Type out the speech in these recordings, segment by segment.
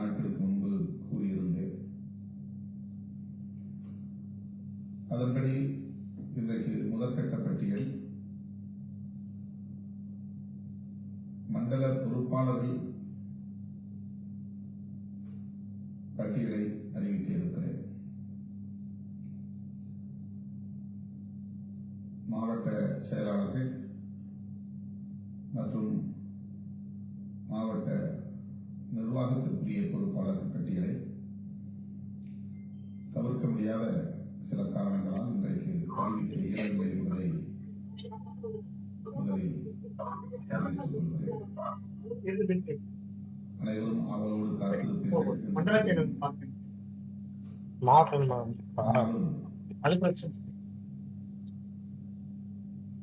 நாட்களுக்கு முன்பு கூறியிருந்தேன். அதன்படி இன்றைக்கு முதற்கட்ட பட்டியல். மண்டல பொறுப்பாளர்கள் பட்டியலை அறிவிக்க இருக்கிறேன். மாவட்ட செயலாளர்கள் மற்றும் மாவட்ட நிர்வாகத்திற்குரிய பொறுப்பாளர்கள் பட்டியலை தவிர்க்க முடியாத சில காரணங்களால் இன்றைக்கு அறிவிக்க இயலவில்லை என்பதை முதலில் தெரிவித்துக் கொள்கிறேன் அனைவரும் ஆவலோடு காத்திருப்பீர்கள்.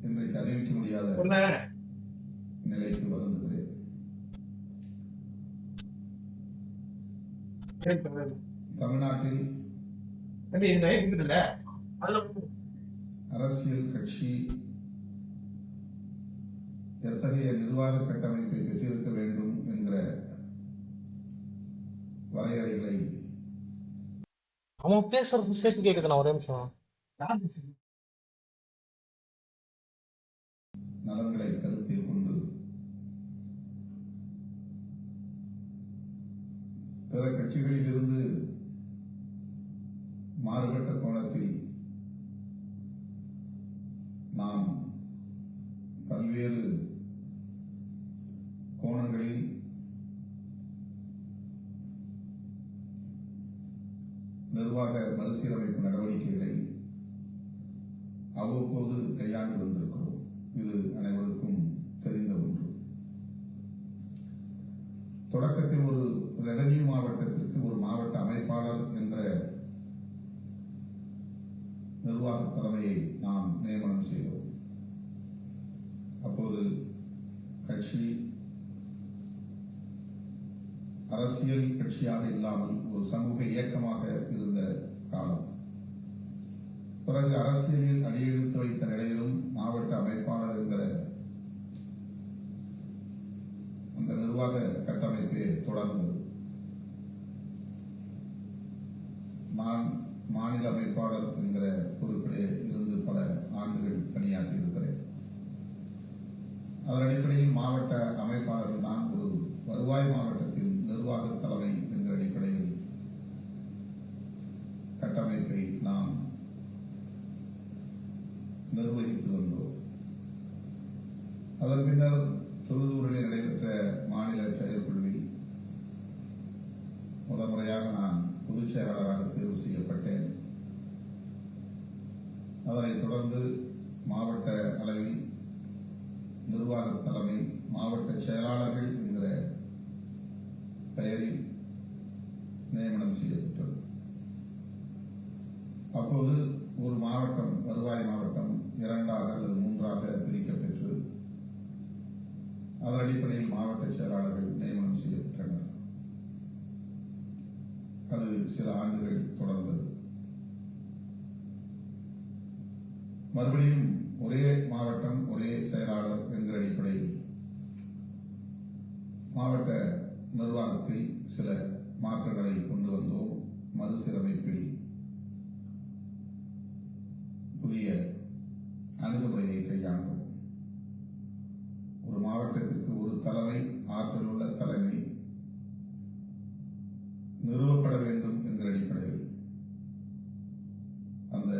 இன்றைக்கு அறிவிக்க முடியாத நிலைக்கு வருந்துகிறேன். தமிழ்நாட்டில் அரசியல் கட்சி எத்தகைய நிர்வாக கட்டமைப்பை பெற்றிருக்க வேண்டும் என்கிற வரையறைகளை அவன் பேசுறது சேர்த்து கேக்குது நான் ஒரே நிமிஷம்? நலன்களை கருத்தில் கொண்டு பிற கட்சிகளில் இருந்து மாறுபட்ட கோணத்தில் நாம் பல்வேறு கோணங்களில் நிர்வாக மறுசீரமைப்பு நடவடிக்கைகளை அவ்வப்போது கையாண்டு வந்திருக்கிறோம். இது அனைவருக்கும் தெரிந்த ஒன்று. தொடக்கத்தில் ஒரு ரெவன்யூ மாவட்டத்திற்கு ஒரு மாவட்ட அமைப்பாளர் என்ற நிர்வாக தலைமையை நாம் நியமனம் செய்தோம். அப்போது கட்சி அரசியல் கட்சியாக இல்லாமல் ஒரு சமூக இயக்கமாக இருந்த காலம். பிறகு அரசியலில் அடியெடுத்து வைத்த நிலையிலும் மாவட்ட அமைப்பாளர் என்கிற அந்த நிர்வாக கட்டமைப்பே தொடர்ந்தது. நான் மாநில அமைப்பாளர் என்கிற பொறுப்பிலே இருந்து பல ஆண்டுகள் பணியாற்றி இருக்கிறேன் அதன் அடிப்படையில் மாவட்ட அமைப்பாளர்கள் தான் ஒரு வருவாய் மாவட்டத்தின் நிர்வாக தலைமை என்கிற அடிப்படையில் கட்டமைப்பை நாம் நிர்வகித்து வந்தோம் அதன் பின்னர் தொழுதூரிலே நடைபெற்ற மாநில செயற்குழுவில் முதல் முறையாக நான் பொதுச் செயலாளராக தேர்வு செய்யப்பட்டேன். அதனைத் தொடர்ந்து மாவட்ட அளவில் நிர்வாக தலைமை மாவட்ட செயலாளர்கள் என்கிற பெயரில் நியமனம் செய்யப்பட்டது. அப்போது ஒரு மாவட்டம் வருவாய் மாவட்டம் இரண்டாக அல்லது மூன்றாக பிரிக்கப்பெற்று அதன் அடிப்படையில் மாவட்ட செயலாளர்கள் சில ஆண்டுகள் தொடர்ந்தது. மறுபடியும் ஒரே மாவட்டம் ஒரே செயலாளர் என்கிற அடிப்படையில் மாவட்ட நிர்வாகத்தில் சில மாற்றங்களை கொண்டு வந்தோம். மறுசீரமைப்பில் புதிய அணுகுமுறையை கையாண்டோம் ஒரு மாவட்டத்திற்கு ஒரு தலைமை ஆற்றல் உள்ள தலைமை நிறுவப்பட வேண்டும் என்கிற அடிப்படையில் அந்த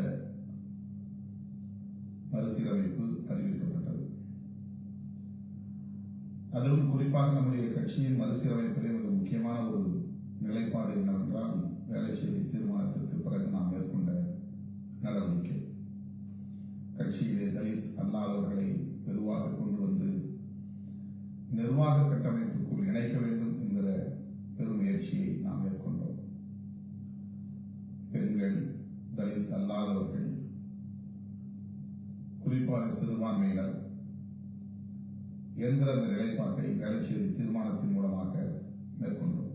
மறுசீரமைப்பு அறிவிக்கப்பட்டது அதிலும் குறிப்பாக நம்முடைய கட்சியின் மறுசீரமைப்பிலே மிக முக்கியமான ஒரு நிலைப்பாடு என்னவென்றால் வேலை செய்தி தீர்மானத்திற்கு பிறகு நாம் மேற்கொண்ட நடவடிக்கை. கட்சியிலே தலித் அல்லாதவர்களை வெகுவாக கொண்டு வந்து நிர்வாக கட்டமைப்புக்குள் இணைக்க வேண்டும் என்கிற பெரும் முயற்சியை நாம் மேற்கொண்டோம் பெண்கள் தலித் அல்லாதவர்கள் குறிப்பாக சிறுபான்மையினர் என்கிற அந்த வேலை வேளச்சேரி தீர்மானத்தின் மூலமாக மேற்கொண்டோம்.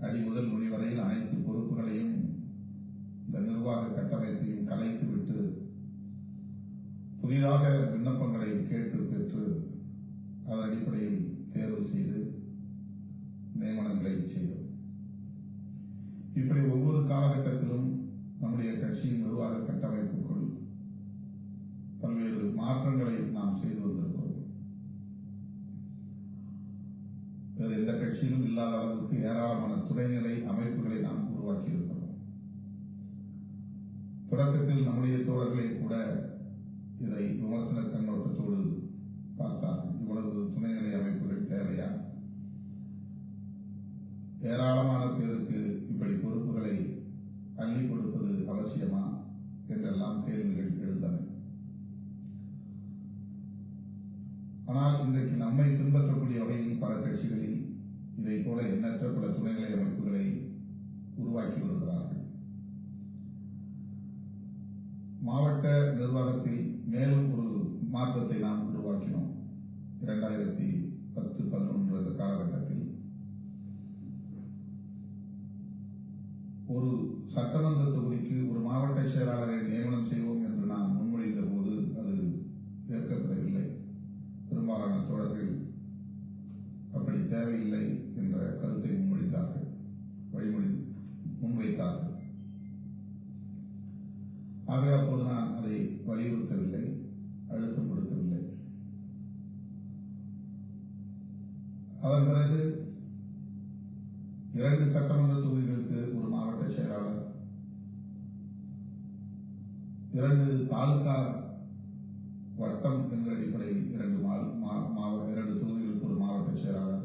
அடி முதல் நுனி வரையில் அனைத்து பொறுப்புகளையும் இந்த நிர்வாக கட்டமைப்பையும் கலைத்துவிட்டு புதிதாக விண்ணப்ப கேட்டு பெற்று அதன் அடிப்படையில் தேர்வு செய்து நியமனங்களை செய்தோம் இப்படி ஒவ்வொரு காலகட்டத்திலும் நம்முடைய கட்சியின் நிர்வாக கட்டமைப்புக்குள் பல்வேறு மாற்றங்களை நாம் செய்து வந்திருக்கிறோம் வேறு எந்த கட்சியிலும் இல்லாத அளவுக்கு ஏராளமான துணைநிலை அமைப்புகளை நாம் உருவாக்கியிருக்கிறோம். தொடக்கத்தில் நம்முடைய தோழர்களே கூட இதை விமர்சன கண்ணோட்டத்தோடு பார்த்தார்கள். இவ்வளவு துணைநிலை அமைப்புகள் தேவையா? ஏராளமான பேருக்கு இப்படி பொறுப்புகளை அள்ளி கொடுப்பது அவசியமா? என்றெல்லாம் கேள்விகள் எழுந்தன. ஆனால் இன்றைக்கு நம்மை பின்பற்றக்கூடிய வகையில் பல கட்சிகளில் இதை போல எண்ணற்ற பல துணைநிலை அமைப்புகளை உருவாக்கி வருகிறார்கள். மாவட்ட நிர்வாகத்தில் மேலும் ஒரு மாற்றத்தை நாம் உருவாக்கினோம். இரண்டாயிரத்தி பத்து பதினொன்று அந்த காலகட்டத்தில். ஒரு சட்டமன்ற தொகுதிக்கு ஒரு மாவட்ட செயலாளரை நியமனம் செய்வோம் என்று நாம் முன்மொழிந்த போது அது ஏற்கப்படவில்லை பெரும்பாலான தோழர்கள் அப்படி தேவையில்லை என்ற கருத்தை முன்மொழிந்தார்கள் வழிமொழி முன்வைத்தார்கள் ஆகவே அப்போது நான் அதை வலியுறுத்தவில்லை அழுத்தம் கொடுக்கவில்லை. அதன் பிறகு இரண்டு சட்டமன்ற தொகுதிகளுக்கு ஒரு மாவட்ட செயலாளர் இரண்டு தாலுகா வட்டம் என்ற அடிப்படையில் இரண்டு மா- மாவ- இரண்டு தொகுதிகளுக்கு ஒரு மாவட்ட செயலாளர்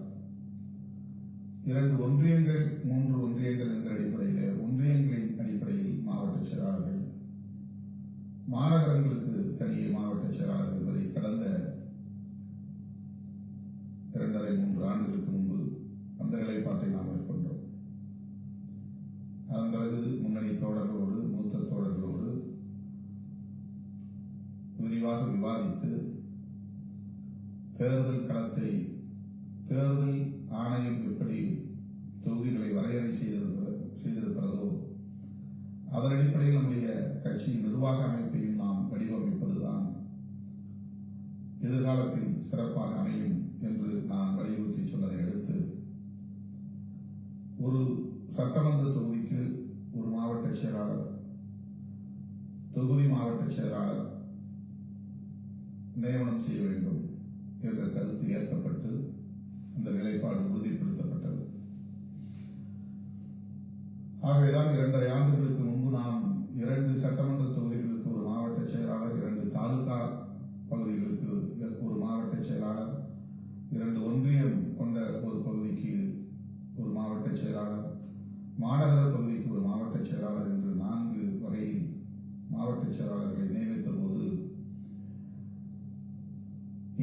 இரண்டு ஒன்றியங்கள் மூன்று ஒன்றியங்கள் என்ற அடிப்படையில் ஒன்றியங்களின் அடிப்படையில் மாவட்ட செயலாளர்கள் மாநகரங்களுக்கு தனியே என்பதை கடந்த இரண்டரை மூன்று ஆண்டுகளுக்கு முன்பு அந்த நிலைப்பாட்டை நாம் மேற்கொண்டோம். அதன் பிறகு முன்னணி தோழர்களோடு மூத்த தோழர்களோடு விரிவாக விவாதித்து தேர்தல் களத்தை தேர்தல் ஆணையம் எப்படி ஒரு சட்டமன்ற தொகுதிக்கு ஒரு மாவட்ட செயலாளர் தொகுதி மாவட்ட செயலாளர் நியமனம் செய்ய வேண்டும் என்ற கருத்து ஏற்கப்பட்டு அந்த நிலைப்பாடு உறுதிப்படுத்தப்பட்டது ஆகவேதான் இரண்டரை ஆண்டுகளுக்கு முன்பு நாம் இரண்டு சட்டமன்ற தொகுதிகளுக்கு ஒரு மாவட்ட செயலாளர் இரண்டு தாலுகா பகுதிகளுக்கு ஒரு மாவட்ட செயலாளர் இரண்டு ஒன்றியம் கொண்ட ஒரு பகுதிக்கு ஒரு மாவட்ட செயலாளர் மாநகர பகுதிக்கு ஒரு மாவட்ட செயலாளர் என்று நான்கு வகையில் மாவட்ட செயலாளர்களை நியமித்த போது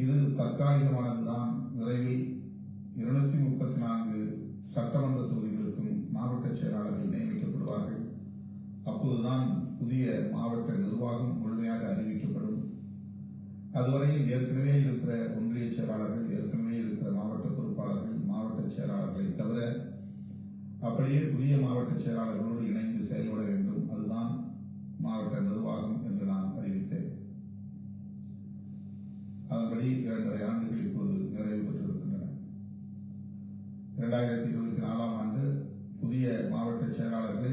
இது தற்காலிகமானதுதான் விரைவில் இருநூத்தி முப்பத்தி நான்கு சட்டமன்ற தொகுதிகளுக்கும் மாவட்ட செயலாளர்கள் நியமிக்கப்படுவார்கள் அப்போதுதான் புதிய மாவட்ட நிர்வாகம் முழுமையாக அறிவிக்கப்படும் அதுவரையில் ஏற்கனவே இருக்கிற ஒன்றிய செயலாளர்கள் ஏற்கனவே இருக்கிற மாவட்ட பொறுப்பாளர்கள் மாவட்ட செயலாளர்களை தவிர அப்படியே புதிய மாவட்ட செயலாளர்களோடு இணைந்து செயல்பட வேண்டும் அதுதான் மாவட்ட நிர்வாகம் என்று நான் அறிவித்தேன் அதன்படி இரண்டரை ஆண்டுகள் இப்போது நிறைவு பெற்றிருக்கின்றன. இரண்டாயிரத்தி இருபத்தி நாலாம் ஆண்டு புதிய மாவட்ட செயலாளர்களை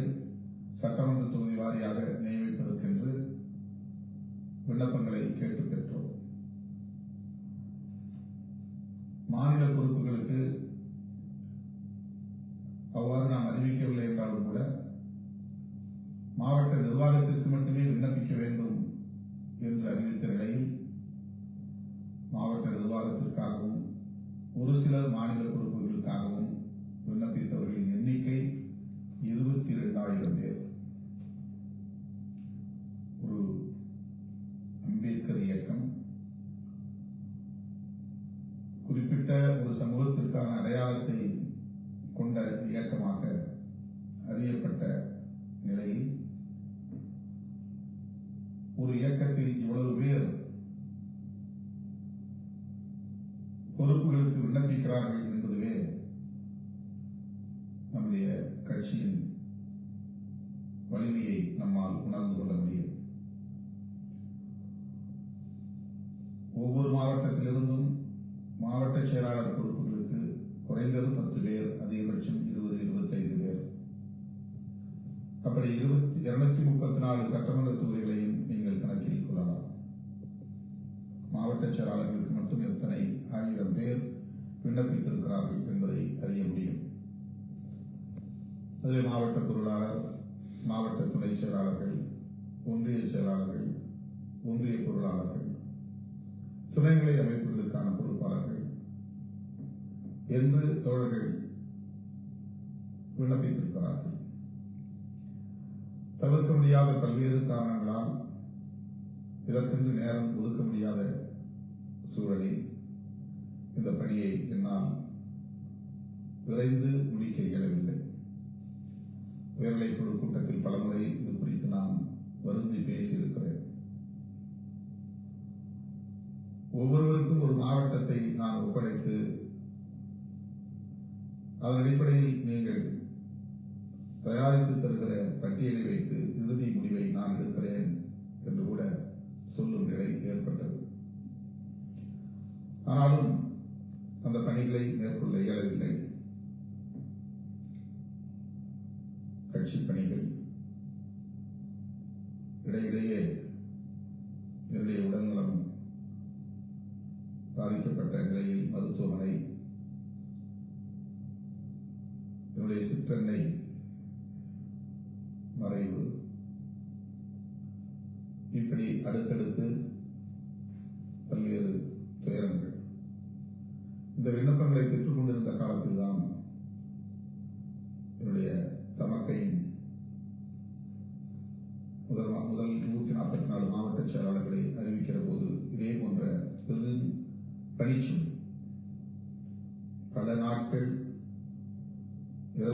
சட்டமன்ற தொகுதி வாரியாக நியமிப்பதற்கென்று விண்ணப்பங்களை கேட்டு பெற்றோம். மாநில பொறுப்புகளுக்கு அவ்வாறு நாம் அறிவிக்கவில்லை என்றாலும் கூட மாவட்ட நிர்வாகத்திற்கு மட்டுமே விண்ணப்பிக்க வேண்டும் என்று அறிவித்த நிலையில் நிர்வாகத்திற்காகவும் ஒரு சிலர் மாநில பொறுப்புகளுக்காகவும் விண்ணப்பித்தவர்களின் எண்ணிக்கை இருபத்தி இரண்டாயிரம் பேர். ஒரு அம்பேத்கர் இயக்கம். குறிப்பிட்ட ஒரு சமூகத்திற்கான அடையாள நம்முடைய கட்சியின் வலிமையை நம்மால் உணர்ந்து கொள்ள முடியும். ஒவ்வொரு மாவட்டத்திலிருந்தும் மாவட்ட செயலாளர் பொறுப்புகளுக்கு குறைந்தது பத்து பேர் அதிகபட்சம் இருபது இருபத்தைந்து பேர். அப்படி இருபத்தி இருநூத்தி முப்பத்தி நாலு சட்டமன்ற தொகுதிகளையும் நீங்கள் கணக்கில் கொள்ளலாம். மாவட்ட செயலாளர்களுக்கு மட்டும் எத்தனை ஆயிரம் பேர் விண்ணப்பித்திருக்கிறார்கள் என்பதை அறிய முடியும். அதில் மாவட்ட பொருளாளர் மாவட்ட துணை செயலாளர்கள் ஒன்றிய செயலாளர்கள் ஒன்றிய பொருளாளர்கள் துணைநிலை அமைப்புகளுக்கான பொறுப்பாளர்கள் என்று தோழர்கள் விண்ணப்பித்திருக்கிறார்கள். தவிர்க்க முடியாத பல்வேறு காரணங்களால் இதற்கென்று நேரம் ஒதுக்க முடியாத சூழலில் இந்த பணியை என்னால் விரைந்து முடிக்க இயலவில்லை உயர்நிலைக்குழு கூட்டத்தில் பலமுறை இது குறித்து நான் வருந்தி பேசியிருக்கிறேன். ஒவ்வொருவருக்கும் ஒரு மாவட்டத்தை நான் ஒப்படைத்து அதன் அடிப்படையில் நீங்கள் தயாரித்து தருகிற பட்டியலை வைத்து இறுதி முடிவை நான் எடுக்கிறேன் என்று கூட சொல்லும் நிலை ஏற்பட்டது ஆனாலும் அந்த பணிகளை மேற்கொள்ள இயலவில்லை கட்சி பணிகள். இடையிடையே